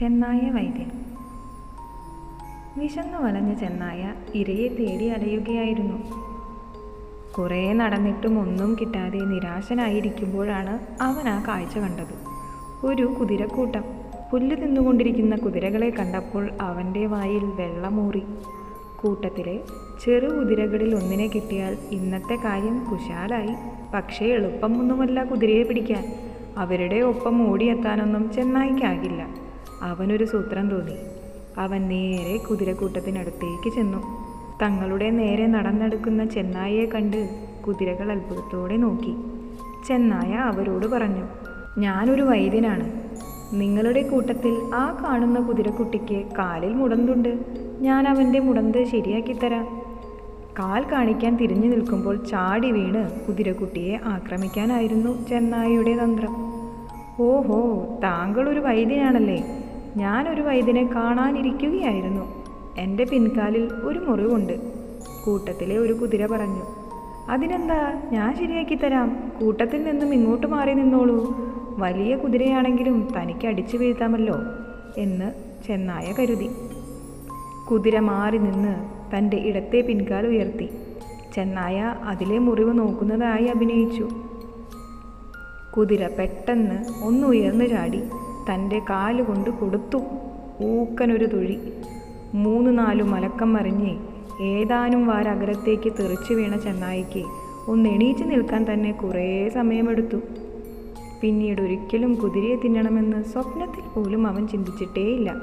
ചെന്നായ വൈദ്യൻ. വിശന്നു വലഞ്ഞ ചെന്നായ ഇരയെ തേടി അലയുകയായിരുന്നു. കുറേ നടന്നിട്ടും ഒന്നും കിട്ടാതെ നിരാശനായിരിക്കുമ്പോഴാണ് അവൻ ആ കാഴ്ച കണ്ടത്. ഒരു കുതിരക്കൂട്ടം പുല്ല് തിന്നുകൊണ്ടിരിക്കുന്ന കുതിരകളെ കണ്ടപ്പോൾ അവന്റെ വായിൽ വെള്ളമൂറി. കൂട്ടത്തിലെ ചെറു കുതിരകളിൽ ഒന്നിനെ കിട്ടിയാൽ ഇന്നത്തെ കാര്യം കുശാലായി. പക്ഷേ എളുപ്പമൊന്നുമല്ല കുതിരയെ പിടിക്കാൻ. അവരുടെ ഒപ്പം ഓടിയെത്താനൊന്നും ചെന്നായിക്കാകില്ല. അവനൊരു സൂത്രം തോന്നി. അവൻ നേരെ കുതിരക്കൂട്ടത്തിനടുത്തേക്ക് ചെന്നു. തങ്ങളുടെ നേരെ നടന്നെടുക്കുന്ന ചെന്നായയെ കണ്ട് കുതിരകൾ അത്ഭുതത്തോടെ നോക്കി. ചെന്നായ അവരോട് പറഞ്ഞു ഞാനൊരു വൈദ്യനാണ്. നിങ്ങളുടെ കൂട്ടത്തിൽ ആ കാണുന്ന കുതിരക്കുട്ടിക്ക് കാലിൽ മുടന്തുണ്ട്. ഞാൻ അവന്റെ മുടന്ത് ശരിയാക്കി തരാം കാൽ കാണിക്കാൻ തിരിഞ്ഞു നിൽക്കുമ്പോൾ ചാടി വീണ് കുതിരക്കുട്ടിയെ ആക്രമിക്കാനായിരുന്നു ചെന്നായയുടെ തന്ത്രം. ഓഹോ താങ്കൾ ഒരു വൈദ്യനാണല്ലേ. ഞാനൊരു വൈദ്യനെ കാണാനിരിക്കുകയായിരുന്നു. എന്റെ പിൻകാലിൽ ഒരു മുറിവുണ്ട്. കൂട്ടത്തിലെ ഒരു കുതിര പറഞ്ഞു അതിനെന്താ? ഞാൻ ശരിയാക്കി തരാം. കൂട്ടത്തിൽ നിന്നും ഇങ്ങോട്ട് മാറി നിന്നോളൂ. വലിയ കുതിരയാണെങ്കിലും തനിക്ക് അടിച്ചു വീഴ്ത്താമല്ലോ എന്ന് ചെന്നായ കരുതി. കുതിര മാറി നിന്ന് തന്റെ ഇടത്തെ പിൻകാൽ ഉയർത്തി. ചെന്നായ അതിലെ മുറിവ് നോക്കുന്നതായി അഭിനയിച്ചു. കുതിര പെട്ടെന്ന് ഒന്ന് ഉയർന്നു ചാടി. തന്റെ കാലുകൊണ്ട് കൊടുത്തു. ഊക്കനൊരു തുഴി. മൂന്ന് നാലു മലക്കം മറിഞ്ഞ് ഏതാനും വാരകരത്തേക്ക് തെറിച്ചു വീണ ചെന്നായിക്ക് ഒന്ന് എണീച്ചു നിൽക്കാൻ തന്നെ കുറേ സമയമെടുത്തു. പിന്നീട് ഒരിക്കലും കുതിരയെ തിന്നണമെന്ന് സ്വപ്നത്തിൽ പോലും അവൻ ചിന്തിച്ചിട്ടേയില്ല.